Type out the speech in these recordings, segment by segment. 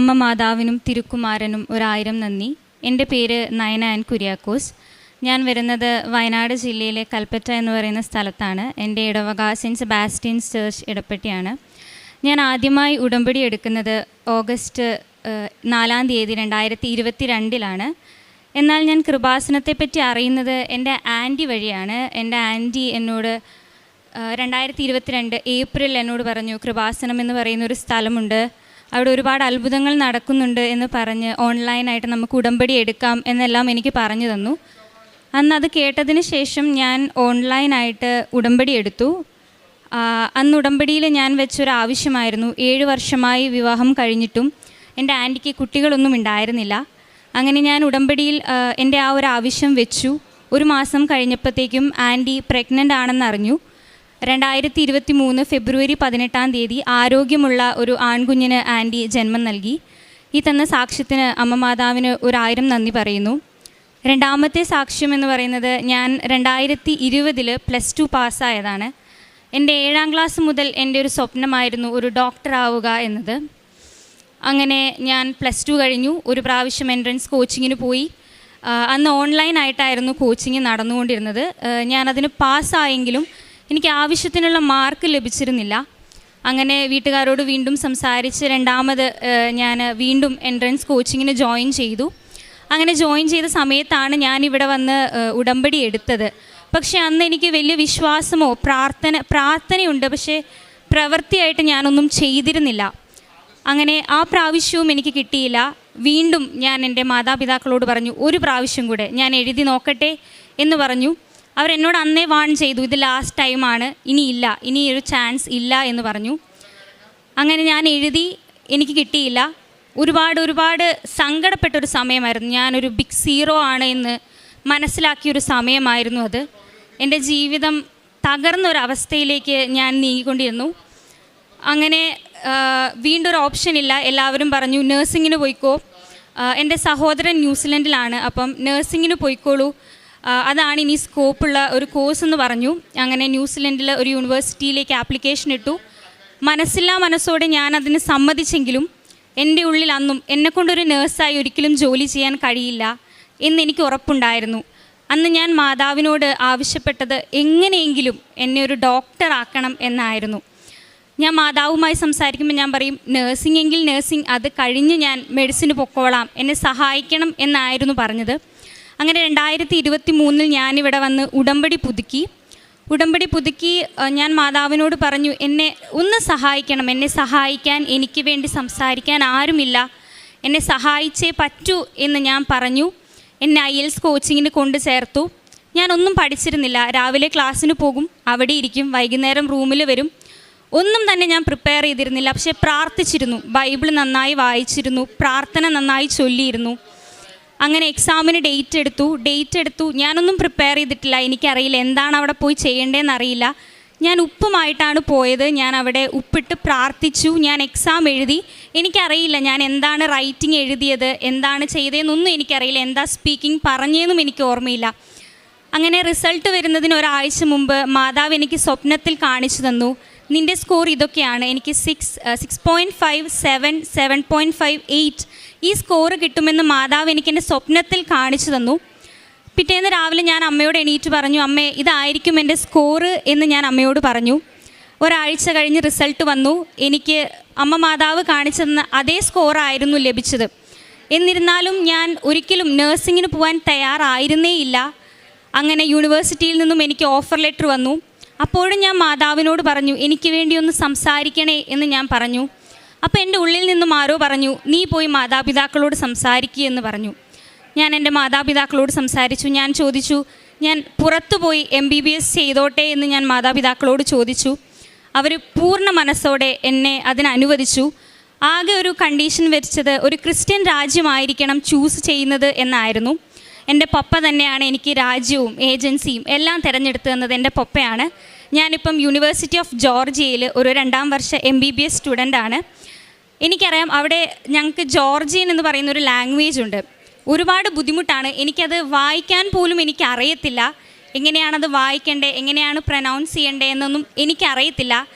അമ്മ മാതാവിനും തിരുക്കുമാരനും ഒരായിരം നന്ദി. എന്റെ പേര് നയന ആൻ കുര്യാക്കോസ്. ഞാൻ വരുന്നത് വയനാട് ജില്ലയിലെ കൽപ്പറ്റ എന്ന് പറയുന്ന സ്ഥലത്താണ്. എന്റെ ഇടവക സെന്റ് സെബാസ്റ്റ്യൻസ് ചേർച്ച് ഇടപ്പെട്ടിയാണ്. ഞാൻ ആദ്യമായി ഉടമ്പടി എടുക്കുന്നത് ഓഗസ്റ്റ് നാലാം തീയതി രണ്ടായിരത്തി ഇരുപത്തി രണ്ടിലാണ് എന്നാൽ ഞാൻ കൃപാസനത്തെപ്പറ്റി അറിയുന്നത് എന്റെ ആന്റി വഴിയാണ്. എന്റെ ആന്റി എന്നോട് രണ്ടായിരത്തി ഇരുപത്തിരണ്ട് ഏപ്രിൽ എന്നോട് പറഞ്ഞു കൃപാസനം എന്ന് പറയുന്ന ഒരു സ്ഥലമുണ്ട്. അവിടെ ഒരുപാട് അത്ഭുതങ്ങൾ നടക്കുന്നുണ്ട് എന്ന് പറഞ്ഞ് ഓൺലൈനായിട്ട് നമുക്ക് ഉടമ്പടി എടുക്കാം എന്നെല്ലാം എനിക്ക് പറഞ്ഞു തന്നു. അന്ന് അത് കേട്ടതിന് ശേഷം ഞാൻ ഓൺലൈനായിട്ട് ഉടമ്പടി എടുത്തു. അന്ന് ഉടമ്പടിയിൽ ഞാൻ വെച്ചൊരു ആവശ്യമായിരുന്നു. ഏഴ് വർഷമായി വിവാഹം കഴിഞ്ഞിട്ടും എന്റെ ആന്റിക്ക് കുട്ടികളൊന്നും ഉണ്ടായിരുന്നില്ല. അങ്ങനെ ഞാൻ ഉടമ്പടിയിൽ എന്റെ ആ ഒരു ആവശ്യം വെച്ചു. ഒരു മാസം കഴിഞ്ഞപ്പോഴത്തേക്കും ആന്റി പ്രഗ്നന്റ് ആണെന്ന് അറിഞ്ഞു. രണ്ടായിരത്തി ഇരുപത്തി മൂന്ന് ഫെബ്രുവരി പതിനെട്ടാം തീയതി ആരോഗ്യമുള്ള ഒരു ആൺകുഞ്ഞിന് ആന്റി ജന്മം നൽകി. ഈ തന്ന സാക്ഷ്യത്തിന് അമ്മ മാതാവിന് ഒരായിരം നന്ദി പറയുന്നു. രണ്ടാമത്തെ സാക്ഷ്യം എന്ന് പറയുന്നത് ഞാൻ രണ്ടായിരത്തി ഇരുപതിൽ പ്ലസ് ടു പാസ്സായതാണ്. എന്റെ ഏഴാം ക്ലാസ് മുതൽ എന്റെ ഒരു സ്വപ്നമായിരുന്നു ഒരു ഡോക്ടർ ആവുക എന്നത്. അങ്ങനെ ഞാൻ പ്ലസ് ടു കഴിഞ്ഞു. ഒരു പ്രാവശ്യം എൻട്രൻസ് കോച്ചിങ്ങിന് പോയി. അന്ന് ഓൺലൈനായിട്ടായിരുന്നു കോച്ചിങ് നടന്നുകൊണ്ടിരുന്നത്. ഞാനതിന് പാസ്സായെങ്കിലും എനിക്ക് ആവശ്യത്തിനുള്ള മാർക്ക് ലഭിച്ചിരുന്നില്ല. അങ്ങനെ വീട്ടുകാരോട് വീണ്ടും സംസാരിച്ച് രണ്ടാമത് ഞാൻ വീണ്ടും എൻട്രൻസ് കോച്ചിങ്ങിന് ജോയിൻ ചെയ്തു. അങ്ങനെ ജോയിൻ ചെയ്ത സമയത്താണ് ഞാൻ ഇവിടെ വന്ന് ഉടമ്പടി എടുത്തത്. പക്ഷേ അന്ന് എനിക്ക് വലിയ വിശ്വാസമോ പ്രാർത്ഥന പ്രാർത്ഥനയുണ്ട്. പക്ഷേ പ്രവൃത്തിയായിട്ട് ഞാനൊന്നും ചെയ്തിരുന്നില്ല. അങ്ങനെ ആ പ്രാവശ്യവും എനിക്ക് കിട്ടിയില്ല. വീണ്ടും ഞാൻ എന്റെ മാതാപിതാക്കളോട് പറഞ്ഞു ഒരു പ്രാവശ്യം കൂടെ ഞാൻ എഴുതി നോക്കട്ടെ എന്ന് പറഞ്ഞു. അവരെന്നോട് അന്നേ വാൺ ചെയ്തു ഇത് ലാസ്റ്റ് ടൈമാണ് ഇനിയില്ല ഇനി ഒരു ചാൻസ് ഇല്ല എന്ന് പറഞ്ഞു. അങ്ങനെ ഞാൻ എഴുതി എനിക്ക് കിട്ടിയില്ല. ഒരുപാട് ഒരുപാട് സങ്കടപ്പെട്ടൊരു സമയമായിരുന്നു. ഞാനൊരു ബിഗ് സീറോ ആണ് എന്ന് മനസ്സിലാക്കിയൊരു സമയമായിരുന്നു അത്. എന്റെ ജീവിതം തകർന്നൊരവസ്ഥയിലേക്ക് ഞാൻ നീങ്ങിക്കൊണ്ടിരുന്നു. അങ്ങനെ വീണ്ടൊരു ഓപ്ഷൻ ഇല്ല. എല്ലാവരും പറഞ്ഞു നേഴ്സിങ്ങിന് പോയിക്കോ. എന്റെ സഹോദരൻ ന്യൂസിലൻഡിലാണ്. അപ്പം നേഴ്സിങ്ങിന് പോയിക്കോളൂ. അതാണ് ഇനി സ്കോപ്പുള്ള ഒരു കോഴ്സ് എന്ന് പറഞ്ഞു. അങ്ങനെ ന്യൂസിലൻഡിൽ ഒരു യൂണിവേഴ്സിറ്റിയിലേക്ക് ആപ്ലിക്കേഷൻ ഇട്ടു. മനസ്സില്ലാ മനസ്സോടെ ഞാൻ അതിന് സമ്മതിച്ചെങ്കിലും എന്റെ ഉള്ളിൽ അന്നും എന്നെക്കൊണ്ടൊരു നേഴ്സായി ഒരിക്കലും ജോലി ചെയ്യാൻ കഴിയില്ല എന്ന് എനിക്ക് ഉറപ്പുണ്ടായിരുന്നു. അന്ന് ഞാൻ മാതാവിനോട് ആവശ്യപ്പെട്ടത് എങ്ങനെയെങ്കിലും എന്നെ ഒരു ഡോക്ടർ ആക്കണം എന്നായിരുന്നു. ഞാൻ മാതാവുമായി സംസാരിക്കുമ്പോൾ ഞാൻ പറയും നേഴ്സിംഗ് എങ്കിൽ നേഴ്സിംഗ് അത് കഴിഞ്ഞ് ഞാൻ മെഡിസിന് പൊക്കോളാം എന്നെ സഹായിക്കണം എന്നായിരുന്നു പറഞ്ഞത്. അങ്ങനെ രണ്ടായിരത്തി ഇരുപത്തി മൂന്നിൽ ഞാനിവിടെ വന്ന് ഉടമ്പടി പുതുക്കി. ഉടമ്പടി പുതുക്കി ഞാൻ മാതാവിനോട് പറഞ്ഞു എന്നെ ഒന്ന് സഹായിക്കണം എന്നെ സഹായിക്കാൻ എനിക്ക് വേണ്ടി സംസാരിക്കാൻ ആരുമില്ല. എന്നെ സഹായിച്ചേ പറ്റൂ എന്ന് ഞാൻ പറഞ്ഞു. എന്നെ ഐ എൽസ് കോച്ചിങ്ങിന് കൊണ്ട് ചേർത്തു. ഞാനൊന്നും പഠിച്ചിരുന്നില്ല. രാവിലെ ക്ലാസ്സിന് പോകും അവിടെ ഇരിക്കും വൈകുന്നേരം റൂമിൽ വരും. ഒന്നും തന്നെ ഞാൻ പ്രിപ്പയർ ചെയ്തിരുന്നില്ല. പക്ഷേ പ്രാർത്ഥിച്ചിരുന്നു. ബൈബിൾ നന്നായി വായിച്ചിരുന്നു. പ്രാർത്ഥന നന്നായി ചൊല്ലിയിരുന്നു. അങ്ങനെ എക്സാമിന് ഡേറ്റ് എടുത്തു. ഡേറ്റ് എടുത്തു. ഞാനൊന്നും പ്രിപ്പയർ ചെയ്തിട്ടില്ല. എനിക്കറിയില്ല എന്താണ് അവിടെ പോയി ചെയ്യേണ്ടതെന്ന് അറിയില്ല. ഞാൻ ഉപ്പുമായിട്ടാണ് പോയത്. ഞാൻ അവിടെ ഉപ്പിട്ട് പ്രാർത്ഥിച്ചു. ഞാൻ എക്സാം എഴുതി. എനിക്കറിയില്ല ഞാൻ എന്താണ് റൈറ്റിംഗ് എഴുതിയത് എന്താണ് ചെയ്തതെന്നൊന്നും എനിക്കറിയില്ല. എന്താ സ്പീക്കിംഗ് പറഞ്ഞതെന്നും എനിക്ക് ഓർമ്മയില്ല. അങ്ങനെ റിസൾട്ട് വരുന്നതിന് ഒരാഴ്ച മുമ്പ് മാതാവ് എനിക്ക് സ്വപ്നത്തിൽ കാണിച്ചു തന്നു. നിന്റെ സ്കോർ ഇതൊക്കെയാണ്. എനിക്ക് six six point five seven seven point five eight ഈ സ്കോറ് കിട്ടുമെന്ന് മാതാവ് എനിക്ക് എന്റെ സ്വപ്നത്തിൽ കാണിച്ചു തന്നു. പിറ്റേന്ന് രാവിലെ ഞാൻ അമ്മയോട് എണീറ്റ് പറഞ്ഞു അമ്മേ ഇതായിരിക്കും എന്റെ സ്കോറ് എന്ന് ഞാൻ അമ്മയോട് പറഞ്ഞു. ഒരാഴ്ച കഴിഞ്ഞ് റിസൾട്ട് വന്നു. എനിക്ക് അമ്മ മാതാവ് കാണിച്ചു തന്ന അതേ സ്കോറായിരുന്നു ലഭിച്ചത്. എന്നിരുന്നാലും ഞാൻ ഒരിക്കലും നേഴ്സിങ്ങിന് പോകാൻ തയ്യാറായിരുന്നേ ഇല്ല. അങ്ങനെ യൂണിവേഴ്സിറ്റിയിൽ നിന്നും എനിക്ക് ഓഫർ ലെറ്റർ വന്നു. അപ്പോഴും ഞാൻ മാതാവിനോട് പറഞ്ഞു എനിക്ക് വേണ്ടി ഒന്ന് സംസാരിക്കണേ എന്ന് ഞാൻ പറഞ്ഞു. അപ്പോൾ എന്റെ ഉള്ളിൽ നിന്നും ആരോ പറഞ്ഞു നീ പോയി മാതാപിതാക്കളോട് സംസാരിക്കുക എന്ന് പറഞ്ഞു. ഞാൻ എന്റെ മാതാപിതാക്കളോട് സംസാരിച്ചു. ഞാൻ ചോദിച്ചു ഞാൻ പുറത്തു പോയി എം ബി ബി എസ് ചെയ്തോട്ടെ എന്ന് ഞാൻ മാതാപിതാക്കളോട് ചോദിച്ചു. അവർ പൂർണ മനസ്സോടെ എന്നെ അതിനനുവദിച്ചു. ആകെ ഒരു കണ്ടീഷൻ വെച്ചത് ഒരു ക്രിസ്ത്യൻ രാജ്യമായിരിക്കണം ചൂസ് ചെയ്യുന്നത് എന്നായിരുന്നു. എന്റെ പപ്പ തന്നെയാണ് എനിക്ക് രാജ്യവും ഏജൻസിയും എല്ലാം തിരഞ്ഞെടുത്തു തന്നത് എന്റെ പപ്പയാണ്. ഞാനിപ്പം യൂണിവേഴ്സിറ്റി ഓഫ് ജോർജിയയിൽ ഒരു രണ്ടാം വർഷ എം ബി ബി എസ് സ്റ്റുഡന്റാണ് എനിക്കറിയാം അവിടെ ഞങ്ങൾക്ക് ജോർജിയൻ എന്ന് പറയുന്ന ഒരു ലാംഗ്വേജ് ഉണ്ട്. ഒരുപാട് ബുദ്ധിമുട്ടാണ്. എനിക്കത് വായിക്കാൻ പോലും എനിക്ക് അറിയത്തില്ല എങ്ങനെയാണത് വായിക്കേണ്ടത് എങ്ങനെയാണ് പ്രനൗൺസ് ചെയ്യേണ്ടത് എന്നൊന്നും എനിക്കറിയത്തില്ല.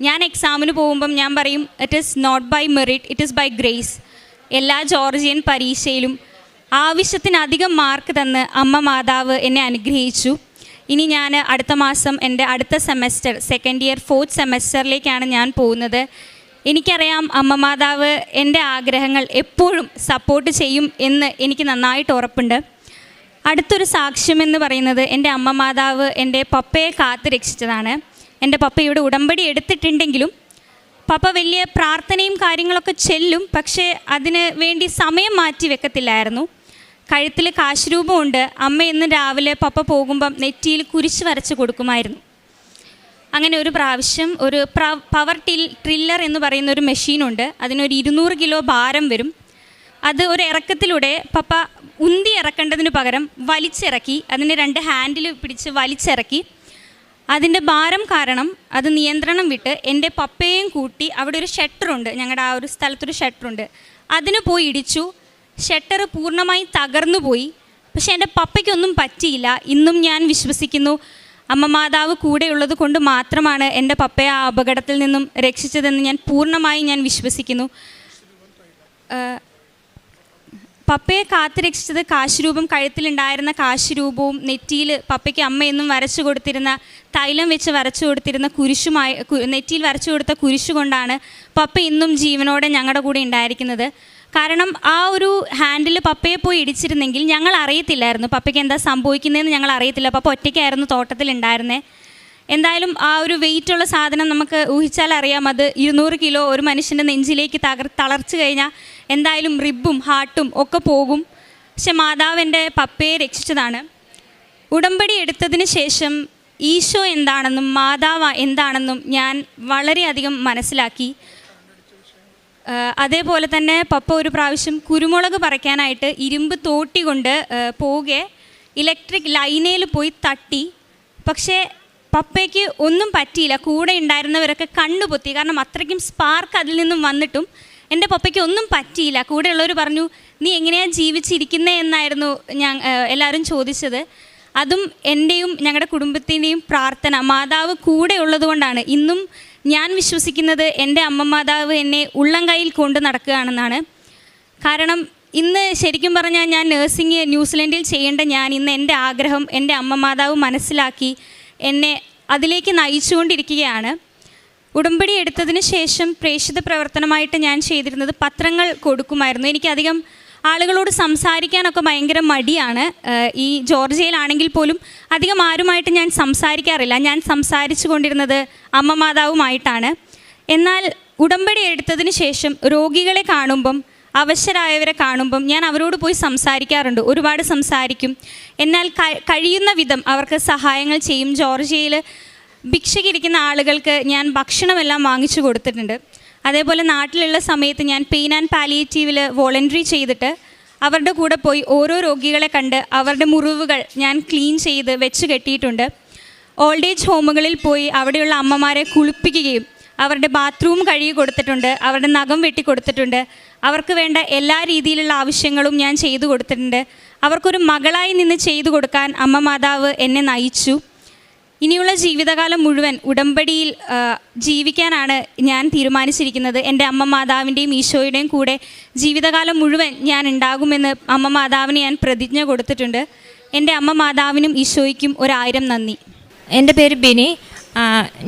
ഞാൻ എക്സാമിന് പോകുമ്പം ഞാൻ പറയും it is not by merit it is by grace എല്ലാ ജോർജിയൻ പരീക്ഷയിലും ആവശ്യത്തിനധികം മാർക്ക് തന്ന് അമ്മ മാതാവ് എന്നെ അനുഗ്രഹിച്ചു. ഇനി ഞാൻ അടുത്ത മാസം എന്റെ അടുത്ത സെമസ്റ്റർ സെക്കൻഡ് ഇയർ ഫോർത്ത് സെമസ്റ്ററിലേക്കാണ് ഞാൻ പോകുന്നത്. എനിക്കറിയാം അമ്മ മാതാവ് എന്റെ ആഗ്രഹങ്ങൾ എപ്പോഴും സപ്പോർട്ട് ചെയ്യും എന്ന് എനിക്ക് നന്നായിട്ട് ഉറപ്പുണ്ട്. അടുത്തൊരു സാക്ഷ്യം എന്ന് പറയുന്നത് എന്റെ അമ്മ മാതാവ് എന്റെ പപ്പയെ കാത്തു രക്ഷിച്ചതാണ്. എന്റെ ഇവിടെ ഉടമ്പടി എടുത്തിട്ടുണ്ടെങ്കിലും പപ്പ വലിയ പ്രാർത്ഥനയും കാര്യങ്ങളൊക്കെ ചെല്ലും പക്ഷേ അതിന് വേണ്ടി സമയം മാറ്റി വെക്കത്തില്ലായിരുന്നു. കഴുത്തിൽ കാശ് രൂപമുണ്ട്. അമ്മ ഇന്ന് രാവിലെ പപ്പ പോകുമ്പം നെറ്റിയിൽ കുരിശ് വരച്ച് കൊടുക്കുമായിരുന്നു. അങ്ങനെ ഒരു പ്രാവശ്യം ഒരു പവർ ടിൽ ട്രില്ലർ എന്ന് പറയുന്ന ഒരു മെഷീനുണ്ട് അതിനൊരു ഇരുന്നൂറ് കിലോ ഭാരം വരും. അത് ഒരു ഇറക്കത്തിലൂടെ പപ്പ ഉന്തി ഇറക്കേണ്ടതിന് പകരം വലിച്ചിറക്കി അതിന്റെ രണ്ട് ഹാൻഡിൽ പിടിച്ച് വലിച്ചിറക്കി. അതിന്റെ ഭാരം കാരണം അത് നിയന്ത്രണം വിട്ട് എന്റെ പപ്പയെയും കൂട്ടി അവിടെ ഒരു ഷട്ടറുണ്ട് ഞങ്ങളുടെ ആ ഒരു സ്ഥലത്തൊരു ഷട്ടറുണ്ട് അതിന് പോയി ഇടിച്ചു. ഷട്ടർ പൂർണമായി തകർന്നു പോയി പക്ഷേ എന്റെ പപ്പയ്ക്കൊന്നും പറ്റിയില്ല. ഇന്നും ഞാൻ വിശ്വസിക്കുന്നു. അമ്മ മാതാവ് കൂടെയുള്ളത് കൊണ്ട് മാത്രമാണ് എന്റെ പപ്പയെ ആ അപകടത്തിൽ നിന്നും രക്ഷിച്ചതെന്ന് ഞാൻ പൂർണമായി ഞാൻ വിശ്വസിക്കുന്നു. പപ്പയെ പപ്പയെ കാത്തുരക്ഷിച്ചത് കാശുരൂപം കഴുത്തിലുണ്ടായിരുന്ന കാശുരൂപവും നെറ്റിയിൽ പപ്പയ്ക്ക് അമ്മയെന്നും വരച്ചു കൊടുത്തിരുന്ന തൈലം വെച്ച് വരച്ചു കൊടുത്തിരുന്ന കുരിശുമായി നെറ്റിയിൽ വരച്ചു കൊടുത്ത കുരിശുകൊണ്ടാണ് പപ്പ ഇന്നും ജീവനോടെ ഞങ്ങളുടെ കൂടെ ഉണ്ടായിരിക്കുന്നത്. കാരണം ആ ഒരു ഹാൻഡിൽ പപ്പയെ പോയി ഇടിച്ചിരുന്നെങ്കിൽ ഞങ്ങൾ അറിയത്തില്ലായിരുന്നു. പപ്പയ്ക്ക് എന്താ സംഭവിക്കുന്നതെന്ന് ഞങ്ങൾ അറിയത്തില്ല. പപ്പ ഒറ്റയ്ക്കായിരുന്നു തോട്ടത്തിൽ ഉണ്ടായിരുന്നേ. എന്തായാലും ആ ഒരു വെയിറ്റുള്ള സാധനം നമുക്ക് ഊഹിച്ചാൽ അറിയാം. അത് ഇരുന്നൂറ് കിലോ ഒരു മനുഷ്യന്റെ നെഞ്ചിലേക്ക് തകർ തളർച്ചു കഴിഞ്ഞാൽ എന്തായാലും റിബും ഹാർട്ടും ഒക്കെ പോകും. പക്ഷെ മാതാവിന്റെ പപ്പയെ രക്ഷിച്ചതാണ്. ഉടമ്പടി എടുത്തതിന് ശേഷം ഈശോ എന്താണെന്നും മാതാവ് എന്താണെന്നും ഞാൻ വളരെയധികം മനസ്സിലാക്കി. അതേപോലെ തന്നെ പപ്പ ഒരു പ്രാവശ്യം കുരുമുളക് പറിക്കാനായിട്ട് ഇരുമ്പ് തോട്ടി കൊണ്ട് പോകെ ഇലക്ട്രിക് ലൈനയിൽ പോയി തട്ടി. പക്ഷേ പപ്പയ്ക്ക് ഒന്നും പറ്റിയില്ല. കൂടെ ഉണ്ടായിരുന്നവരൊക്കെ കണ്ണുപൊത്തി കാരണം അത്രയ്ക്കും സ്പാർക്ക് അതിൽ നിന്നും വന്നിട്ടും എന്റെ പപ്പയ്ക്ക് ഒന്നും പറ്റിയില്ല. കൂടെയുള്ളവർ പറഞ്ഞു നീ എങ്ങനെയാണ് ജീവിച്ചിരിക്കുന്നത് എന്നായിരുന്നു ഞാൻ എല്ലാവരും ചോദിച്ചത്. അതും എന്റെയും ഞങ്ങളുടെ കുടുംബത്തിന്റെയും പ്രാർത്ഥന. മാതാവ് കൂടെ ഉള്ളതുകൊണ്ടാണ്. ഇന്നും ഞാൻ വിശ്വസിക്കുന്നത് എന്റെ അമ്മ മാതാവ് എന്നെ ഉള്ളം കയ്യിൽ കൊണ്ട് നടക്കുകയാണെന്നാണ്. കാരണം ഇന്ന് ശരിക്കും പറഞ്ഞാൽ ഞാൻ നേഴ്സിംഗ് ന്യൂസിലൻഡിൽ ചെയ്യേണ്ട ഞാൻ ഇന്ന് എന്റെ ആഗ്രഹം എന്റെ അമ്മ മാതാവ് മനസ്സിലാക്കി എന്നെ അതിലേക്ക് നയിച്ചുകൊണ്ടിരിക്കുകയാണ്. ഉടമ്പടി എടുത്തതിന് ശേഷം പ്രേക്ഷിത പ്രവർത്തനമായിട്ട് ഞാൻ ചെയ്തിരുന്നത് പത്രങ്ങൾ കൊടുക്കുമായിരുന്നു. എനിക്കധികം ആളുകളോട് സംസാരിക്കാനൊക്കെ ഭയങ്കര മടിയാണ്. ഈ ജോർജിയയിലാണെങ്കിൽ പോലും അധികം ആരുമായിട്ട് ഞാൻ സംസാരിക്കാറില്ല. ഞാൻ സംസാരിച്ചു കൊണ്ടിരുന്നത് അമ്മ മാതാവുമായിട്ടാണ്. എന്നാൽ ഉടമ്പടി എടുത്തതിന് ശേഷം രോഗികളെ കാണുമ്പം അവശരായവരെ കാണുമ്പം ഞാൻ അവരോട് പോയി സംസാരിക്കാറുണ്ട്. ഒരുപാട് സംസാരിക്കും. എന്നാൽ കഴിയുന്ന വിധം അവർക്ക് സഹായങ്ങൾ ചെയ്യും. ജോർജിയയിൽ ഭിക്ഷയ്ക്കിരിക്കുന്ന ആളുകൾക്ക് ഞാൻ ഭക്ഷണമെല്ലാം വാങ്ങിച്ചു കൊടുത്തിട്ടുണ്ട്. അതേപോലെ നാട്ടിലുള്ള സമയത്ത് ഞാൻ പെയിൻ ആൻഡ് പാലിയേറ്റീവിൽ വോളണ്ടറി ചെയ്തിട്ട് അവരുടെ കൂടെ പോയി ഓരോ രോഗികളെ കണ്ട് അവരുടെ മുറിവുകൾ ഞാൻ ക്ലീൻ ചെയ്ത് വെച്ച് കെട്ടിയിട്ടുണ്ട്. ഓൾഡ് ഏജ് ഹോമുകളിൽ പോയി അവിടെയുള്ള അമ്മമാരെ കുളിപ്പിക്കുകയും അവരുടെ ബാത്റൂം കഴുകി കൊടുത്തിട്ടുണ്ട് അവരുടെ നഖം വെട്ടി കൊടുത്തിട്ടുണ്ട്. അവർക്ക് വേണ്ട എല്ലാ രീതിയിലുള്ള ആവശ്യങ്ങളും ഞാൻ ചെയ്തു കൊടുത്തിട്ടുണ്ട്. അവർക്കൊരു മകളായി നിന്ന് ചെയ്തു കൊടുക്കാൻ അമ്മ മാതാവ് എന്നെ നയിച്ചു. ഇനിയുള്ള ജീവിതകാലം മുഴുവൻ ഉടമ്പടിയിൽ ജീവിക്കാനാണ് ഞാൻ തീരുമാനിച്ചിരിക്കുന്നത്. എന്റെ അമ്മ മാതാവിന്റെയും ഈശോയുടെയും കൂടെ ജീവിതകാലം മുഴുവൻ ഞാൻ ഉണ്ടാകുമെന്ന് അമ്മ മാതാവിന് ഞാൻ പ്രതിജ്ഞ കൊടുത്തിട്ടുണ്ട്. എന്റെ അമ്മ മാതാവിനും ഈശോയ്ക്കും ഒരായിരം നന്ദി. എന്റെ പേര് ബിനി.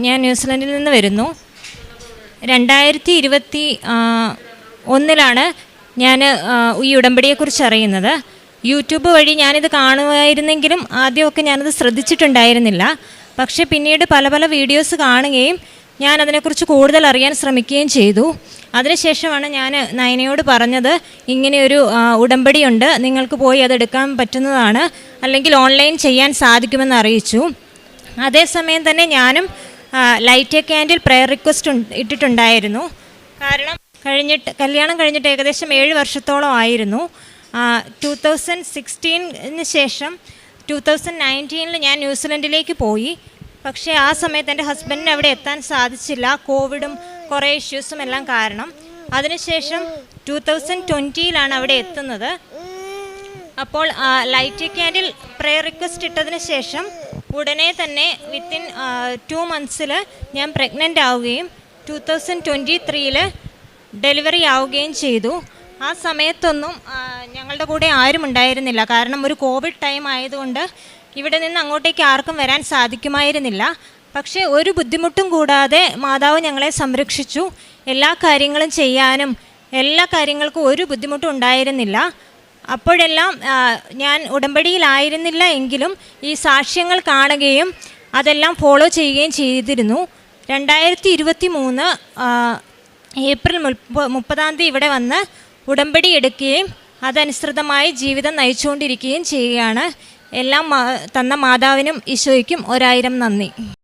ഞാൻ ന്യൂസിലൻഡിൽ നിന്ന് വരുന്നു. രണ്ടായിരത്തി ഇരുപത്തി ഒന്നിലാണ് ഞാൻ ഈ ഉടമ്പടിയെക്കുറിച്ച് അറിയുന്നത്. യൂട്യൂബ് വഴി ഞാനിത് കാണുമായിരുന്നെങ്കിലും ആദ്യമൊക്കെ ഞാനത് ശ്രദ്ധിച്ചിട്ടുണ്ടായിരുന്നില്ല. പക്ഷേ പിന്നീട് പല പല വീഡിയോസ് കാണുകയും ഞാൻ അതിനെക്കുറിച്ച് കൂടുതൽ അറിയാൻ ശ്രമിക്കുകയും ചെയ്തു. അതിനുശേഷമാണ് ഞാൻ നയനയോട് പറഞ്ഞത് ഇങ്ങനെയൊരു ഉടമ്പടിയുണ്ട്. നിങ്ങൾക്ക് പോയി അതെടുക്കാൻ പറ്റുന്നതാണ്. അല്ലെങ്കിൽ ഓൺലൈൻ ചെയ്യാൻ സാധിക്കുമെന്ന് അറിയിച്ചു. അതേസമയം തന്നെ ഞാനും ലൈറ്റ് ക്യാൻഡിൽ പ്രെയർ റിക്വസ്റ്റ് ഇട്ടിട്ടുണ്ടായിരുന്നു. കാരണം കഴിഞ്ഞിട്ട് കല്യാണം കഴിഞ്ഞിട്ട് ഏകദേശം ഏഴ് വർഷത്തോളം ആയിരുന്നു. ടു തൗസൻഡ് സിക്സ്റ്റീനിന് ശേഷം ടു തൗസൻഡ് നയന്റീനിൽ ഞാൻ ന്യൂസിലൻഡിലേക്ക് പോയി. പക്ഷേ ആ സമയത്ത് എന്റെ ഹസ്ബൻഡിന് അവിടെ എത്താൻ സാധിച്ചില്ല. കോവിഡും കുറേ ഇഷ്യൂസും എല്ലാം കാരണം. അതിനുശേഷം ടു തൗസൻഡ് ട്വന്റിയിലാണ് അവിടെ എത്തുന്നത്. അപ്പോൾ ലൈറ്റ് ക്യാൻഡിൽ പ്രെയർ റിക്വസ്റ്റ് ഇട്ടതിന് ശേഷം ഉടനെ തന്നെ വിത്തിൻ ടു മന്ത്സിൽ ഞാൻ പ്രഗ്നന്റ് ആവുകയും ടു തൗസൻഡ് ട്വന്റി ത്രീയിൽ ഡെലിവറി ആവുകയും ചെയ്തു. ആ സമയത്തൊന്നും ഞങ്ങളുടെ കൂടെ ആരും ഉണ്ടായിരുന്നില്ല. കാരണം ഒരു കോവിഡ് ടൈം ആയതുകൊണ്ട് ഇവിടെ നിന്ന് അങ്ങോട്ടേക്ക് ആർക്കും വരാൻ സാധിക്കുമായിരുന്നില്ല. പക്ഷേ ഒരു ബുദ്ധിമുട്ടും കൂടാതെ മാതാവ് ഞങ്ങളെ സംരക്ഷിച്ചു. എല്ലാ കാര്യങ്ങളും ചെയ്യാനും എല്ലാ കാര്യങ്ങൾക്കും ഒരു ബുദ്ധിമുട്ടും ഉണ്ടായിരുന്നില്ല. അപ്പോഴെല്ലാം ഞാൻ ഉടമ്പടിയിലായിരുന്നില്ല എങ്കിലും ഈ സാക്ഷ്യങ്ങൾ കാണുകയും അതെല്ലാം ഫോളോ ചെയ്യുകയും ചെയ്തിരുന്നു. രണ്ടായിരത്തി ഇരുപത്തി മൂന്ന് ഏപ്രിൽ മുപ്പ മുപ്പതാം തീയതി ഇവിടെ വന്ന് ഉടമ്പടി എടുക്കുകയും അതനുസൃതമായി ജീവിതം നയിച്ചുകൊണ്ടിരിക്കുകയും ചെയ്യുകയാണ്. എല്ലാം തന്ന മാതാവിനും ഈശോയ്ക്കും ഒരായിരം നന്ദി.